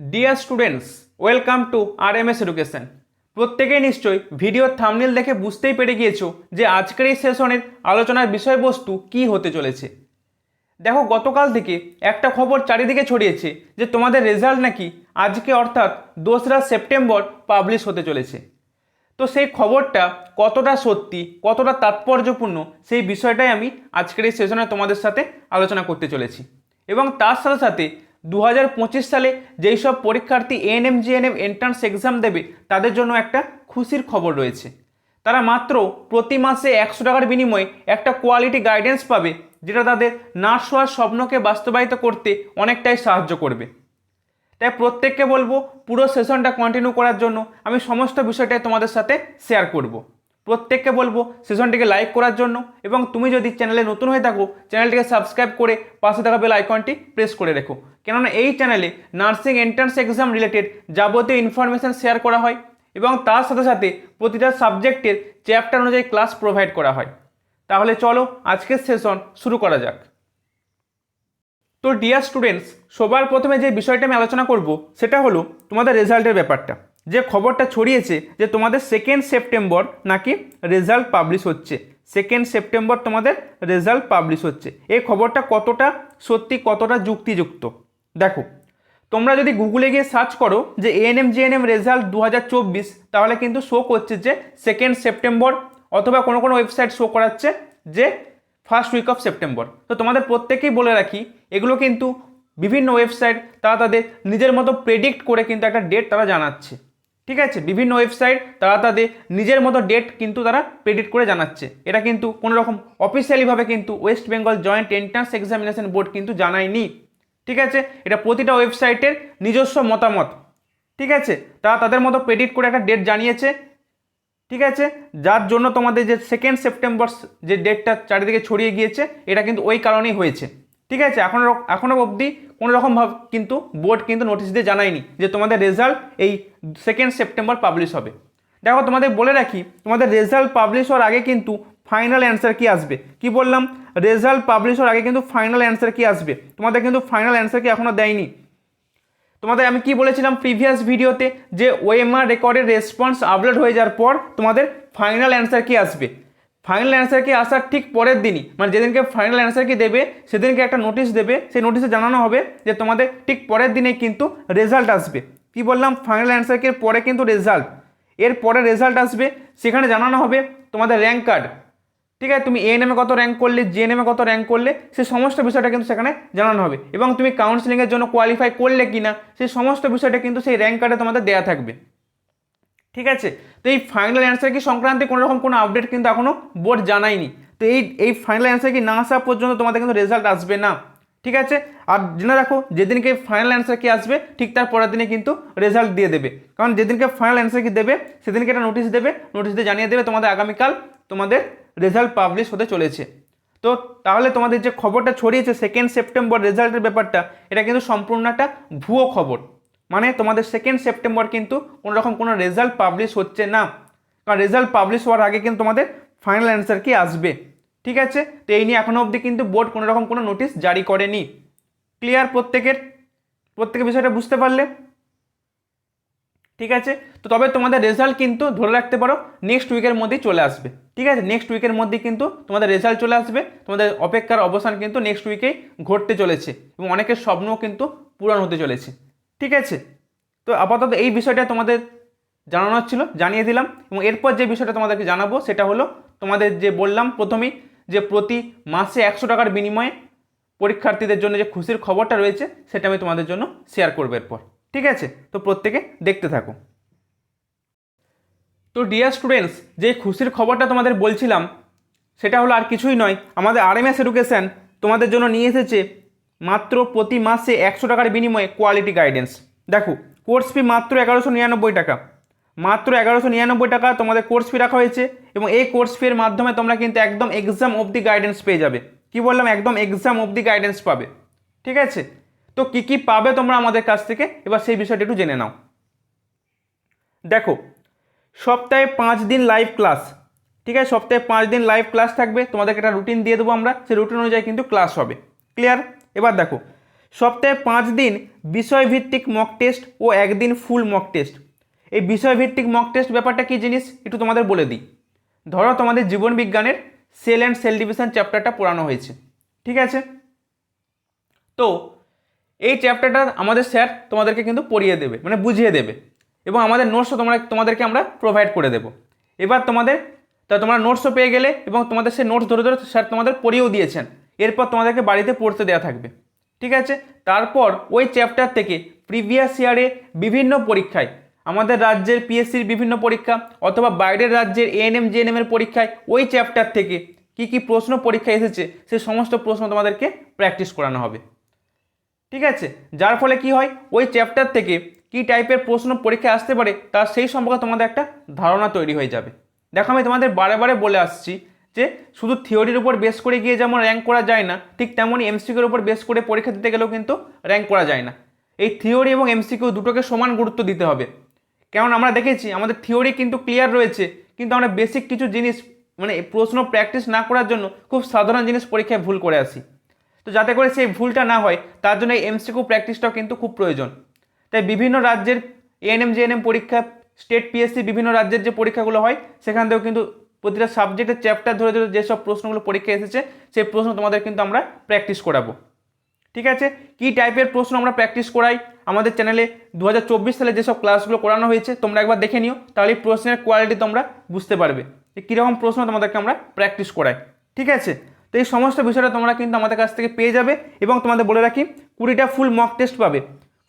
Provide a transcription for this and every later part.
Dear students welcome to R M S education প্রত্যেকেই নিশ্চয়ই ভিডিওর থামনেল দেখে বুঝতেই পেরে গিয়েছো যে আজকের এই সেশনের আলোচনার বিষয়বস্তু কি হতে চলেছে। দেখো, গতকাল থেকে একটা খবর চারিদিকে ছড়িয়েছে যে তোমাদের রেজাল্ট নাকি আজকে অর্থাৎ দোসরা সেপ্টেম্বর পাবলিশ হতে চলেছে। তো সেই খবরটা কতটা সত্যি, কতটা তাৎপর্যপূর্ণ সেই বিষয়টাই আমি আজকের এই সেশনে তোমাদের সাথে আলোচনা করতে চলেছি। এবং তার সাথে সাথে দু হাজার পঁচিশ সালে যেই সব পরীক্ষার্থী এএনএম জিএনএম এন্ট্রান্স এক্সাম দেবে, তাদের জন্য একটা খুশির খবর রয়েছে। তারা মাত্র প্রতি মাসে একশো টাকার বিনিময়ে একটা কোয়ালিটি গাইডেন্স পাবে, যেটা তাদের নার্স হওয়ার স্বপ্নকে বাস্তবায়িত করতে অনেকটাই সাহায্য করবে। তাই প্রত্যেককে বলব, পুরো সেশনটা কন্টিনিউ করার জন্য আমি সমস্ত বিষয়টাই তোমাদের সাথে শেয়ার করব। প্রত্যেককে বলব সেশনটিকে লাইক করার জন্য এবং তুমি যদি চ্যানেলে নতুন হয়ে থাকো চ্যানেলটিকে সাবস্ক্রাইব করে পাশে থাকা বেল আইকনটি প্রেস করে রেখো। কেননা এই চ্যানেলে নার্সিং এন্ট্রান্স এক্সাম রিলেটেড যাবতীয় ইনফরমেশান শেয়ার করা হয় এবং তার সাথে সাথে প্রতিটা সাবজেক্টের চ্যাপ্টার অনুযায়ী ক্লাস প্রোভাইড করা হয়। তাহলে চলো আজকের সেশন শুরু করা যাক। তো ডিয়ার স্টুডেন্টস সবার প্রথমে যে বিষয়টা আমি আলোচনা করব, সেটা হলো তোমাদের রেজাল্টের ব্যাপারটা। যে খবরটা ছড়িয়েছে যে তোমাদের সেকেন্ড সেপ্টেম্বর নাকি রেজাল্ট পাবলিশ হচ্ছে। সেকেন্ড সেপ্টেম্বর তোমাদের রেজাল্ট পাবলিশ হচ্ছে। এই খবরটা কতটা সত্যি, কতটা যুক্তিযুক্ত? দেখো, তোমরা যদি গুগলে গিয়ে সার্চ করো যে এএনএম জিএনএম রেজাল্ট দু হাজার চব্বিশ, তাহলে কিন্তু শো করছে যে সেকেন্ড সেপ্টেম্বর অথবা কোনো কোনো ওয়েবসাইট শো করাচ্ছে যে ফার্স্ট উইক অফ সেপ্টেম্বর তো তোমাদের প্রত্যেকেই বলে রাখি, এগুলো কিন্তু বিভিন্ন ওয়েবসাইট তারা তাদের নিজের মতো প্রেডিক্ট করে কিন্তু একটা ডেট তারা জানাচ্ছে। ঠিক আছে? বিভিন্ন ওয়েবসাইট তারা তাদের নিজের মতো ডেট কিন্তু তারা প্রেডিক্ট করে জানাচ্ছে। এটা কিন্তু কোনো রকম অফিসিয়ালিভাবে কিন্তু West Bengal joint entrance examination board কিন্তু জানায়নি। ঠিক আছে? এটা প্রতিটা ওয়েবসাইটের নিজস্ব মতামত। ঠিক আছে? তারা তাদের মতো প্রেডিক্ট করে একটা ডেট জানিয়েছে। ঠিক আছে? যার জন্য তোমাদের যে সেকেন্ড সেপ্টেম্বর যে ডেটটা চারিদিকে ছড়িয়ে গিয়েছে, এটা কিন্তু ওই কারণেই হয়েছে। ঠিক আছে? এখনও এখনও অবধি কোনো রকমভাবে কিন্তু বোর্ড কিন্তু নোটিশ দিয়ে জানায়নি যে তোমাদের রেজাল্ট এই সেকেন্ড সেপ্টেম্বর পাবলিশ হবে। দেখো, তোমাদের বলে রাখি, তোমাদের রেজাল্ট পাবলিশ হওয়ার আগে কিন্তু ফাইনাল অ্যান্সার কি আসবে? কি বললাম? রেজাল্ট পাবলিশ হওয়ার আগে কিন্তু ফাইনাল অ্যান্সার কি আসবে? তোমাদের কিন্তু ফাইনাল অ্যান্সার কি এখনও দেয়নি। তোমাদের আমি কি বলেছিলাম প্রিভিয়াস ভিডিওতে যে ওএমআর রেকর্ডের রেসপন্স আপলোড হয়ে যাওয়ার পর তোমাদের ফাইনাল অ্যান্সার কি আসবে? ফাইনাল অ্যান্সার কি আসার ঠিক পরের দিনই। মানে যেদিনকে ফাইনাল অ্যান্সার কি দেবে, সেদিনকে একটা নোটিশ দেবে। সেই নোটিশে জানানো হবে যে তোমাদের ঠিক পরের দিনেই কিন্তু রেজাল্ট আসবে। কি বললাম? ফাইনাল অ্যান্সার কি পরে কিন্তু রেজাল্ট এর পরে রেজাল্ট আসবে। সেখানে জানানো হবে তোমাদের র্যাঙ্ক কার্ড ঠিক আছে? তুমি এএনএমে কত র্যাঙ্ক করলে জিএনএমে কত র্যাঙ্ক করলে, সেই সমস্ত বিষয়টা কিন্তু সেখানে জানানো হবে। এবং তুমি কাউন্সিলিংয়ের জন্য কোয়ালিফাই করলে কি না সেই সমস্ত বিষয়টা কিন্তু সেই র্যাঙ্ক কার্ডে তোমাদের দেওয়া থাকবে। ঠিক আছে? তো এই ফাইনাল অ্যান্সার কি সংক্রান্তে কোনো রকম কোনো আপডেট কিন্তু এখনও বোর্ড জানায়নি। তো এই এই ফাইনাল অ্যান্সার কি না আসা পর্যন্ত তোমাদের কিন্তু রেজাল্ট আসবে না। ঠিক আছে? আর জেনে রাখো, যেদিনকে ফাইনাল অ্যান্সার কি আসবে, ঠিক তার পরের দিনে কিন্তু রেজাল্ট দিয়ে দেবে। কারণ যেদিনকে ফাইনাল অ্যান্সার কি দেবে, সেদিনকে একটা নোটিশ দেবে নোটিশ দিয়ে জানিয়ে দেবে তোমাদের আগামীকাল তোমাদের রেজাল্ট পাবলিশ হতে চলেছে। তো তাহলে তোমাদের যে খবরটা ছড়িয়েছে সেকেন্ড সেপ্টেম্বর রেজাল্টের ব্যাপারটা, এটা কিন্তু সম্পূর্ণ একটা ভুয়ো খবর। মানে তোমাদের সেকেন্ড সেপ্টেম্বর কিন্তু কোনো রকম কোনো রেজাল্ট পাবলিশ হচ্ছে না। কারণ রেজাল্ট পাবলিশ হওয়ার আগে কিন্তু তোমাদের ফাইনাল অ্যান্সার কি আসবে। ঠিক আছে? তো এই নিয়ে এখনও অবধি কিন্তু বোর্ড কোনো রকম কোনো নোটিশ জারি করেনি। ক্লিয়ার প্রত্যেকের? প্রত্যেকের বিষয়টা বুঝতে পারলে? ঠিক আছে? তো তবে তোমাদের রেজাল্ট কিন্তু ধরে রাখতে পারো নেক্সট উইকের মধ্যেই চলে আসবে। ঠিক আছে? নেক্সট উইকের মধ্যে কিন্তু তোমাদের রেজাল্ট চলে আসবে। তোমাদের অপেক্ষার অবসান কিন্তু নেক্সট উইকেই ঘটতে চলেছে এবং অনেকের স্বপ্নও কিন্তু পূরণ হতে চলেছে। ঠিক আছে? তো আপাতত এই বিষয়টা তোমাদের জানানো ছিল, জানিয়ে দিলাম এবং এরপর যে বিষয়টা তোমাদেরকে জানাব সেটা হলো তোমাদের যে বললাম প্রথমেই যে প্রতি মাসে একশো টাকার বিনিময়ে পরীক্ষার্থীদের জন্য যে খুশির খবরটা রয়েছে সেটা আমি তোমাদের জন্য শেয়ার করব এরপর। ঠিক আছে? তো প্রত্যেকে দেখতে থাকো। তো ডিয়ার স্টুডেন্টস যে খুশির খবরটা তোমাদের বলছিলাম, সেটা হলো আর কিছুই নয়। আমাদের আরএমএস এডুকেশান তোমাদের জন্য নিয়ে এসেছে মাত্র প্রতি মাসে একশো টাকার বিনিময়ে কোয়ালিটি গাইডেন্স দেখো কোর্স ফি মাত্র এগারোশো নিরানব্বই টাকা। মাত্র এগারোশো নিরানব্বই টাকা তোমাদের কোর্স ফি রাখা হয়েছে এবং এই কোর্স ফির মাধ্যমে তোমরা কিন্তু একদম এক্সাম অবধি গাইডেন্স পেয়ে যাবে। কি বললাম? একদম এক্সাম অবধি গাইডেন্স পাবে। ঠিক আছে? তো কী কী পাবে তোমরা আমাদের কাছ থেকে? এবার সেই বিষয়টি একটু জেনে নাও। দেখো, সপ্তাহে পাঁচ দিন লাইভ ক্লাস ঠিক আছে? সপ্তাহে পাঁচ দিন লাইভ ক্লাস থাকবে। তোমাদেরকে একটা রুটিন দিয়ে দেবো আমরা। সেই রুটিন অনুযায়ী কিন্তু ক্লাস হবে। ক্লিয়ার এবার দেখো, সপ্তাহে পাঁচ দিন বিষয়ভিত্তিক মক টেস্ট ও একদিন ফুল মক টেস্ট এই বিষয়ভিত্তিক মক টেস্ট ব্যাপারটা কী জিনিস? একটু তোমাদের বলে দিই। ধরো তোমাদের জীবন বিজ্ঞানের সেল অ্যান্ড সেল ডিভিশন চ্যাপ্টারটা পড়ানো হয়েছে, ঠিক আছে? তো এই চ্যাপ্টারটা আমাদের স্যার তোমাদেরকে কিন্তু পড়িয়ে দেবে মানে বুঝিয়ে দেবে এবং আমাদের নোটসও তোমরা, তোমাদেরকে আমরা প্রোভাইড করে দেবো। এবার তোমাদের, তা তোমরা নোটসও পেয়ে গেলে এবং তোমাদের সেই নোটস ধরে ধরে স্যার তোমাদের পড়িয়েও দিয়েছেন। এরপর তোমাদেরকে বাড়িতে পড়তে দেওয়া থাকবে। ঠিক আছে? তারপর ওই চ্যাপ্টার থেকে প্রিভিয়াস ইয়ারে বিভিন্ন পরীক্ষায়, আমাদের রাজ্যের পিএসসির বিভিন্ন পরীক্ষা অথবা বাইরের রাজ্যের এএনএম জেএনএম এর পরীক্ষায় ওই চ্যাপ্টার থেকে কি কি প্রশ্ন পরীক্ষা এসেছে, সে সমস্ত প্রশ্ন তোমাদেরকে প্র্যাকটিস করানো হবে। ঠিক আছে? যার ফলে কি হয়? ওই চ্যাপ্টার থেকে কি টাইপের প্রশ্ন পরীক্ষায় আসতে পারে, তার সেই সম্পর্কে তোমাদের একটা ধারণা তৈরি হয়ে যাবে। দেখো আমি তোমাদের বারে বারে বলে আসছি যে শুধু থিওরির উপর বেস করে গিয়ে যেমন র্যাঙ্ক করা যায় না, ঠিক তেমনই এমসিকিউর উপর বেস করে পরীক্ষা দিতে গেলেও কিন্তু র্যাঙ্ক করা যায় না। এই থিওরি এবং এমসিকিউ দুটোকে সমান গুরুত্ব দিতে হবে। কারণ আমরা দেখেছি আমাদের থিওরি কিন্তু ক্লিয়ার রয়েছে, কিন্তু আমরা বেসিক কিছু জিনিস মানে প্রশ্ন প্র্যাকটিস না করার জন্য খুব সাধারণ জিনিস পরীক্ষায় ভুল করে আসি। তো যাতে করে সেই ভুলটা না হয়, তার জন্য এই এমসিকিউ প্র্যাকটিসটাও কিন্তু খুব প্রয়োজন। তাই বিভিন্ন রাজ্যের এএনএম জেএনএম পরীক্ষা স্টেট পিএসসি বিভিন্ন রাজ্যের যে পরীক্ষাগুলো হয়, সেখান থেকেও কিন্তু প্রতিটা সাবজেক্টের চ্যাপ্টার ধরে ধরে যেসব প্রশ্নগুলো পরীক্ষা এসেছে, সেই প্রশ্ন তোমাদের কিন্তু আমরা প্র্যাকটিস করাবো। ঠিক আছে? কি টাইপের প্রশ্ন আমরা প্র্যাকটিস করাই? আমাদের চ্যানেলে দু হাজার চব্বিশ সালে যেসব ক্লাসগুলো করানো হয়েছে, তোমরা একবার দেখে নিও, তাহলে প্রশ্নের কোয়ালিটি তোমরা বুঝতে পারবে যে কীরকম প্রশ্ন তোমাদেরকে আমরা প্র্যাকটিস করাই। ঠিক আছে? তো এই সমস্ত বিষয়টা তোমরা কিন্তু আমাদের কাছ থেকে পেয়ে যাবে এবং তোমাদের বলে রাখি, কুড়িটা ফুল মক টেস্ট পাবে।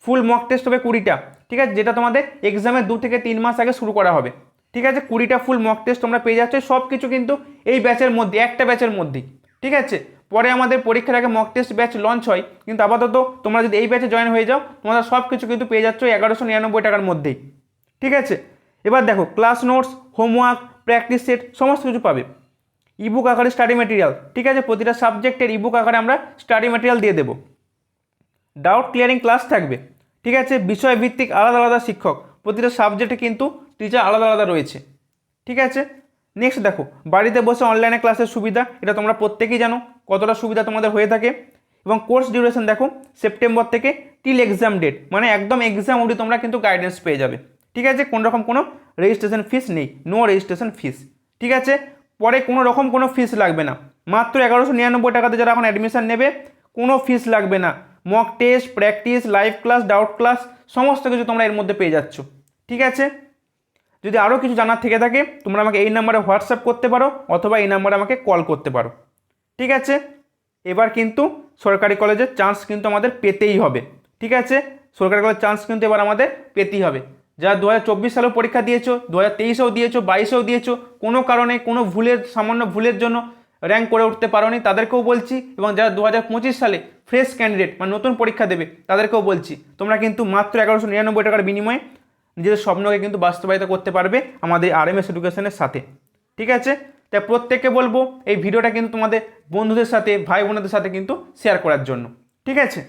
ফুল মক টেস্ট হবে কুড়িটা। ঠিক আছে? যেটা তোমাদের এক্সামের দু থেকে তিন মাস আগে শুরু করা হবে। ঠিক আছে? কুড়িটা ফুল মক টেস্ট তোমরা পেয়ে যাচ্ছ। সব কিছু কিন্তু এই ব্যাচের মধ্যে, একটা ব্যাচের মধ্যেই। ঠিক আছে? পরে আমাদের পরীক্ষার আগে মক টেস্ট ব্যাচ লঞ্চ হয়। কিন্তু আপাতত তোমরা যদি এই ব্যাচে জয়েন হয়ে যাও, তোমরা সব কিছু কিন্তু পেয়ে যাচ্ছ এগারোশো নিরানব্বই টাকার মধ্যেই। ঠিক আছে? এবার দেখো class notes homework practice set সমস্ত কিছু পাবে। ইবুক আকারে স্টাডি ম্যাটেরিয়াল ঠিক আছে? প্রতিটা সাবজেক্টের ইবুক আকারে আমরা স্টাডি ম্যাটেরিয়াল দিয়ে দেবো। ডাউট ক্লিয়ারিং ক্লাস থাকবে। ঠিক আছে? বিষয়ভিত্তিক আলাদা আলাদা শিক্ষক। প্রতিটা সাবজেক্টে কিন্তু টিচার আলাদা আলাদা রয়েছে। ঠিক আছে? নেক্সট দেখো, বাড়িতে বসে অনলাইনে ক্লাসের সুবিধা, এটা তোমরা প্রত্যেকেই জানো, কতটা সুবিধা তোমাদের হয়ে থাকে। এবং কোর্স ডিউরেশন দেখো সেপ্টেম্বর থেকে টিল এক্সাম ডেট মানে একদম এক্সাম অবধি তোমরা কিন্তু গাইডেন্স পেয়ে যাবে। ঠিক আছে? কোনো রকম কোনো রেজিস্ট্রেশন ফিস নেই নো রেজিস্ট্রেশন ফিস ঠিক আছে? পরে কোনো রকম কোনো ফিস লাগবে না। মাত্র এগারোশো নিরানব্বই টাকাতে যারা এখন অ্যাডমিশান নেবে, কোনো ফিস লাগবে না। Mock test practice live class doubt class সমস্ত কিছু তোমরা এর মধ্যে পেয়ে যাচ্ছ। ঠিক আছে? যদি আরও কিছু জানার থেকে থাকে, তোমরা আমাকে এই নাম্বারে হোয়াটসঅ্যাপ করতে পারো অথবা এই নাম্বারে আমাকে কল করতে পারো। ঠিক আছে? এবার কিন্তু সরকারি কলেজের চান্স কিন্তু আমাদের পেতেই হবে। ঠিক আছে? সরকারি কলেজের চান্স কিন্তু এবার আমাদের পেতেই হবে। যারা দু হাজার চব্বিশ সালেও পরীক্ষা দিয়েছ দু হাজার তেইশেও দিয়েছ, বাইশেও দিয়েছ, কোনো কারণে, কোনো ভুলের, সামান্য ভুলের জন্য র্যাঙ্ক করে উঠতে পারোনি, তাদেরকেও বলছি এবং যারা দু হাজার পঁচিশ সালে ফ্রেশ ক্যান্ডিডেট মানে নতুন পরীক্ষা দেবে, তাদেরকেও বলছি। তোমরা কিন্তু মাত্র এগারোশো নিরানব্বই টাকার বিনিময়ে নিজেদের স্বপ্নকে কিন্তু বাস্তবায়িত করতে পারবে আমাদের আর এম এস এডুকেশনের সাথে। ঠিক আছে? তাই প্রত্যেককে বলব, এই ভিডিওটা কিন্তু তোমাদের বন্ধুদের সাথে ভাই বোনদের সাথে কিন্তু শেয়ার করার জন্য। ঠিক আছে?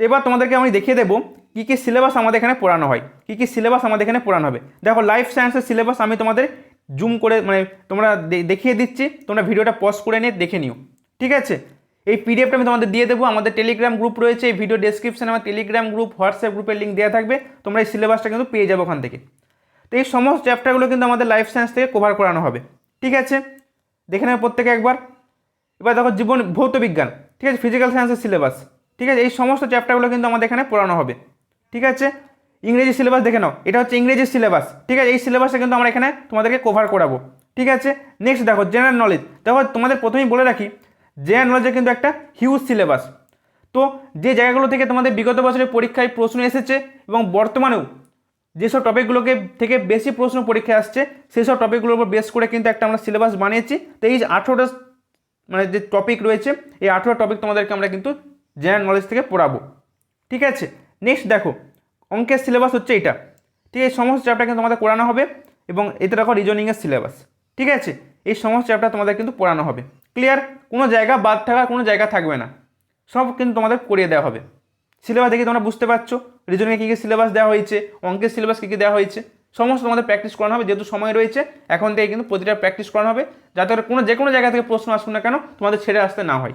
তো এবার তোমাদেরকে আমি দেখিয়ে দেবো, কী কী সিলেবাস আমাদের এখানে পড়ানো হয়। কী কী সিলেবাস আমাদের এখানে পড়ানো হবে। দেখো লাইফ সায়েন্সের সিলেবাস আমি তোমাদের জুম করে মানে তোমরা দেখিয়ে দিচ্ছি। তোমরা ভিডিওটা পজ করে নিয়ে দেখে নিও। ঠিক আছে? এই পিডিএফটা আমি তোমাদের দিয়ে দেবো, আমাদের টেলিগ্রাম গ্রুপ রয়েছে, এই ভিডিও ডেসক্রিপশনে আমার টেলিগ্রাম গ্রুপ হোয়াটসঅ্যাপ গ্রুপের লিঙ্ক দেওয়া থাকবে, তোমরা এই সিলেবাসটা কিন্তু পেয়ে যাবে ওখান থেকে। তো এই সমস্ত চ্যাপ্টারগুলো কিন্তু আমাদের লাইফ সায়েন্স থেকে কভার করানো হবে, ঠিক আছে? দেখে নেবে প্রত্যেকে একবার। এবার দেখো জীবন, ভৌত বিজ্ঞান, ঠিক আছে? ফিজিক্যাল সায়েন্সের সিলেবাস ঠিক আছে? এই সমস্ত চ্যাপ্টারগুলো কিন্তু আমাদের এখানে পড়ানো হবে, ঠিক আছে? ইংরেজি সিলেবাস দেখে নাও, এটা হচ্ছে ইংরেজি সিলেবাস ঠিক আছে? এই সিলেবাসটা কিন্তু আমরা এখানে তোমাদেরকে কভার করাবো, ঠিক আছে? নেক্সট দেখো জেনারেল নলেজ দেখো তোমাদের প্রথমেই বলে রাখি জেনারেল নলেজের কিন্তু একটা হিউজ সিলেবাস তো যে জায়গাগুলো থেকে তোমাদের বিগত বছরের পরীক্ষায় প্রশ্ন এসেছে এবং বর্তমানেও যেসব টপিকগুলোকে থেকে বেশি প্রশ্ন পরীক্ষায় আসছে সেই সব টপিকগুলোর উপর বেস করে কিন্তু একটা আমরা সিলেবাস বানিয়েছি। তো এই আঠেরোটা মানে যে টপিক রয়েছে, এই আঠেরো টপিক তোমাদেরকে আমরা কিন্তু জেনারেল নলেজ থেকে পড়াবো। ঠিক আছে? নেক্সট দেখো, অঙ্কের সিলেবাস হচ্ছে এটা ঠিক এই সমস্ত চ্যাপ্টার কিন্তু তোমাদের পড়ানো হবে এবং এতে দেখো রিজনিংয়ের সিলেবাস ঠিক আছে? এই সমস্ত চ্যাপ্টার তোমাদের কিন্তু পড়ানো হবে। ক্লিয়ার কোনো জায়গা বাদ থাকার কোনো জায়গা থাকবে না। সব কিন্তু তোমাদের করিয়ে দেওয়া হবে। সিলেবাস দেখে তোমরা বুঝতে পারছ। রিজনিংয়ে কী কী সিলেবাস দেওয়া হয়েছে, অঙ্কের সিলেবাস কী কী দেওয়া হয়েছে। সমস্ত তোমাদের প্র্যাকটিস করানো হবে, যেহেতু সময় রয়েছে, এখন থেকে কিন্তু প্রতিটা প্র্যাকটিস করানো হবে, যাতে করে কোনো যে কোনো জায়গা থেকে প্রশ্ন আসুন না কেন, তোমাদের ছেড়ে আসতে না হয়।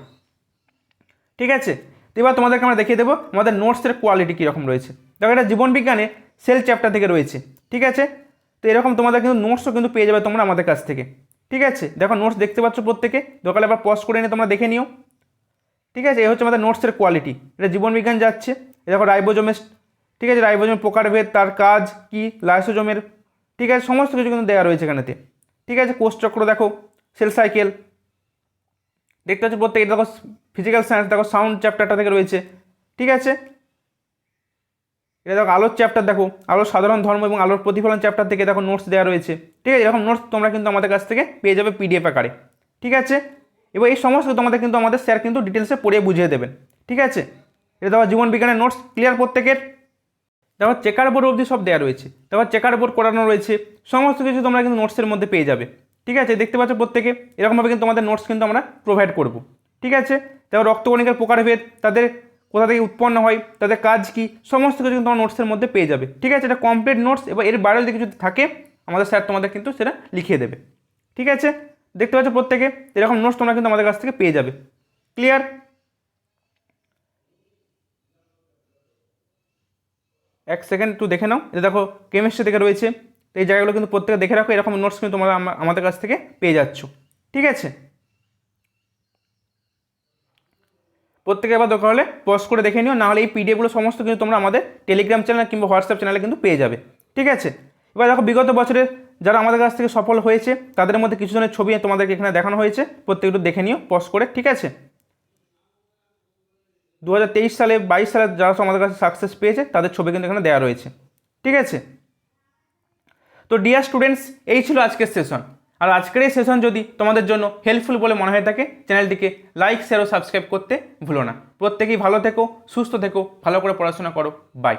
ঠিক আছে? তো এবার তোমাদেরকে আমরা দেখিয়ে দেবো আমাদের নোটসের কোয়ালিটি কীরকম রয়েছে। দেখো, এটা জীবনবিজ্ঞানে সেল চ্যাপ্টার থেকে রয়েছে। ঠিক আছে? তো এরকম তোমাদের কিন্তু নোটসও কিন্তু পেয়ে যাবে তোমরা আমাদের কাছ থেকে। ঠিক আছে? দেখো নোটস দেখতে পাচ্ছ প্রত্যেকে? দোকানে আবার পজ করে নিয়ে তোমরা দেখে নিও। ঠিক আছে? এই হচ্ছে আমাদের নোটসের কোয়ালিটি এটা জীবনবিজ্ঞান যাচ্ছে। এ দেখো রাইবোজোমের ঠিক আছে? রাইবোজোমের প্রকারভেদ, তার কাজ কি? লাইসোজোমের ঠিক আছে? সমস্ত কিছু কিন্তু দেওয়া রয়েছে এখানেতে। ঠিক আছে? কোষ চক্র দেখো। সেল সাইকেল দেখতে পাচ্ছ প্রত্যেকে? দেখো ফিজিক্যাল সায়েন্স দেখো সাউন্ড চ্যাপ্টারটা থেকে রয়েছে। ঠিক আছে? এটা দেখো আলোর চ্যাপ্টার দেখো। আলোর সাধারণ ধর্ম এবং আলোর প্রতিফলন চ্যাপ্টার থেকে দেখো নোটস দেওয়া রয়েছে। ঠিক আছে? এরকম নোটস তোমরা কিন্তু আমাদের কাছ থেকে পেয়ে যাবে পিডিএফ আকারে। ঠিক আছে? এবার এই সমস্ত তোমাদের কিন্তু আমাদের স্যার কিন্তু ডিটেলসে পড়িয়ে বুঝিয়ে দেবেন। ঠিক আছে? এটা দেখো জীবন বিজ্ঞানের নোটস ক্লিয়ার প্রত্যেকের। দেখো চেকার বোর্ড অবধি সব দেওয়া রয়েছে। তারপর চেকার বোর্ড করানো রয়েছে। সমস্ত কিছু তোমরা কিন্তু নোটসের মধ্যে পেয়ে যাবে। ঠিক আছে? দেখতে পাচ্ছ প্রত্যেকে? এরকমভাবে কিন্তু তোমাদের নোটস কিন্তু আমরা প্রোভাইড করব। ঠিক আছে? তারপর রক্তকণিকার প্রকারভেদ, তাদের কোথা থেকে উৎপন্ন হয়, তাদের কাজ কি, সমস্ত কিছু কিন্তু তোমার নোটসের মধ্যে পেয়ে যাবে। ঠিক আছে? এটা কমপ্লিট নোটস এবার এর বাইরেও যদি কিছু থাকে, আমাদের স্যার তোমাদের কিন্তু সেটা লিখিয়ে দেবে। ঠিক আছে? দেখতে পাচ্ছ প্রত্যেকে? এরকম নোটস তোমরা কিন্তু আমাদের কাছ থেকে পেয়ে যাবে। ক্লিয়ার এক সেকেন্ড একটু দেখে নাও। এটা দেখো কেমিস্ট্রি থেকে রয়েছে। তো এই জায়গাগুলো কিন্তু প্রত্যেকে দেখে রাখো। এরকম নোটস কিন্তু তোমরা আমা- আমাদের কাছ থেকে পেয়ে যাচ্ছ। ঠিক আছে? প্রত্যেকে এবার দরকার হলে পজ করে দেখে নিও, নাহলে এই পিডিএফগুলো সমস্ত কিন্তু তোমরা আমাদের টেলিগ্রাম চ্যানেল কিংবা হোয়াটসঅ্যাপ চ্যানেলে কিন্তু পেয়ে যাবে। ঠিক আছে? এবার দেখো, বিগত বছরে যারা আমাদের কাছ থেকে সফল হয়েছে, তাদের মধ্যে কিছু জনের ছবি তোমাদেরকে এখানে দেখানো হয়েছে, প্রত্যেকে একটু দেখে নিও পজ করে, ঠিক আছে? দু হাজার তেইশ সালে, বাইশ সালে যারা আমাদের কাছে সাকসেস পেয়েছে, তাদের ছবি কিন্তু এখানে দেওয়া রয়েছে। ঠিক আছে? তো ডিয়ার স্টুডেন্টস এই ছিল আজকের সেশন আর আজকের এই সেশন যদি তোমাদের জন্য হেল্পফুল বলে মনে হয়ে থাকে চ্যানেলটিকে লাইক শেয়ার ও সাবস্ক্রাইব করতে ভুলো না। প্রত্যেকেই ভালো থেকো, সুস্থ থেকো, ভালো করে পড়াশোনা করো। বাই